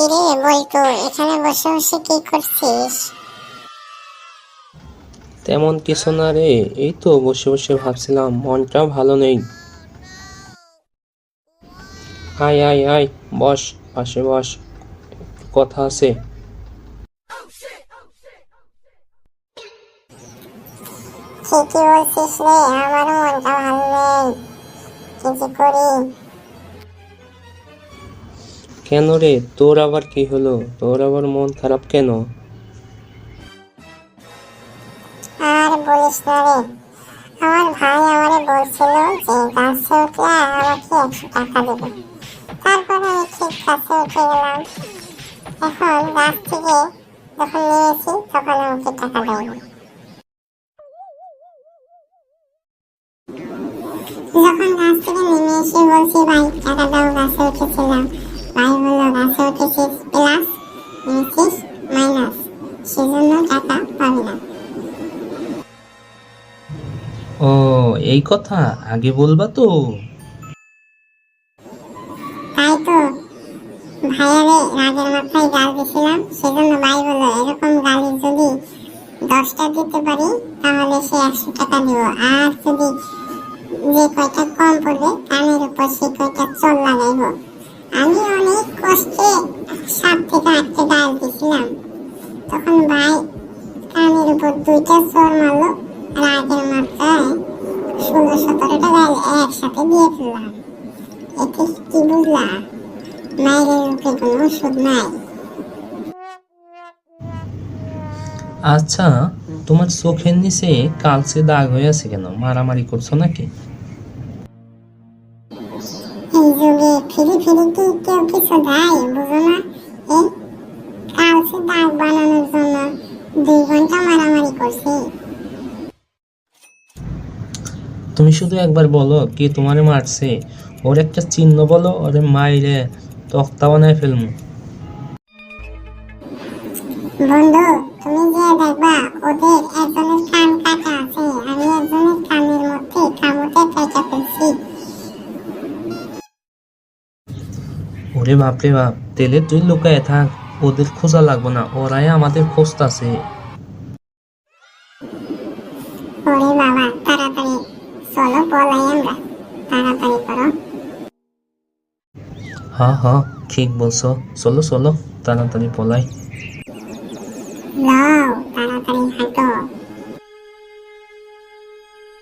কিরে বল্টু এখানে বসে বসে কি করছিস? তেমন কিছু না রে এই তো বসে বসে ভাবছিলাম মনটা ভালো নেই। আয় আয় আয় বস পাশে বস কথা আছে। ঠিকই বলছিস রে আমারও মনটা ভালো নেই। কি যে করি? কেন রে? তোর আবার কি হলো? তোর আবার মন খারাপ কেন? আর বলিস না রে। আমার ভাই আমারে বলছিল যে, গাছে উঠলে আমাকে একশো টাকা দেবে। তারপরে আমি ঠিক গাছে উঠে গেলাম। এখন গাছ থেকে যখন নেমেছি, তখন আমাকে টাকা দেয়নি। যখন গাছ থেকে নেমে এসে বলছি, ভাই, টাকা দাও, গাছে উঠেছিলাম ভাই বলল গাছে উঠেছিস প্লাস নেমেছিস মাইনাস সেজন্য টাকা পাবি না ও এই কথা আগে বলবা তো। তাই তো। ভাইয়ারে রাগের মাথায় গাল দিছিলাম সেজন্য ভাই বলল এরকম গালি যদি দশটা দিতে পারি তাহলে সে একশো টাকা দিব আর যদি যে কয়টা কম পড়বে কানের উপর সে কয়টা চল লাগাইব। আমি অনেক কষ্টে সাত থেকে আটটা গাল দিছিলাম। তখন ভাই কানের উপর দুইটা চোর মারলো রাগের মাথায় ষোলো, সতেরোটা গাল একসাথে দিয়ে ফেললাম। এতে কি বুঝলা? মায়ের রূপে কোনো ওষুধ নাই। আচ্ছা তোমার চোখের নিচে কালচে দাগ হয়ে আছে কেন? মারামারি করছ নাকি? কেউ কিছু দেয় বুঝো না? এই কালসে দাগ বানানোর জন্য দুই ঘণ্টা মারামারি করছি। তুমি শুধু একবার বলো কি তোমারে মারছে? ওর একটা চিহ্ন বলো ওরে মাইরে তক্তা বানায় ফেলমু। বন্ধু তুমি যে দেখবা ওদের একজনের ওরে বাপরে বাপ তেলে তুই লুকায় থাক ওদের খোঁজা লাগবো না ওরাই আমাদের খোঁজতাছে। ওরে বাবা তাড়াতাড়ি। চলো বলাই আমরা। তাড়াতাড়ি করো। হ্যাঁ হ্যাঁ ঠিক বলছো। চলো চলো তাড়াতাড়ি পলাই ল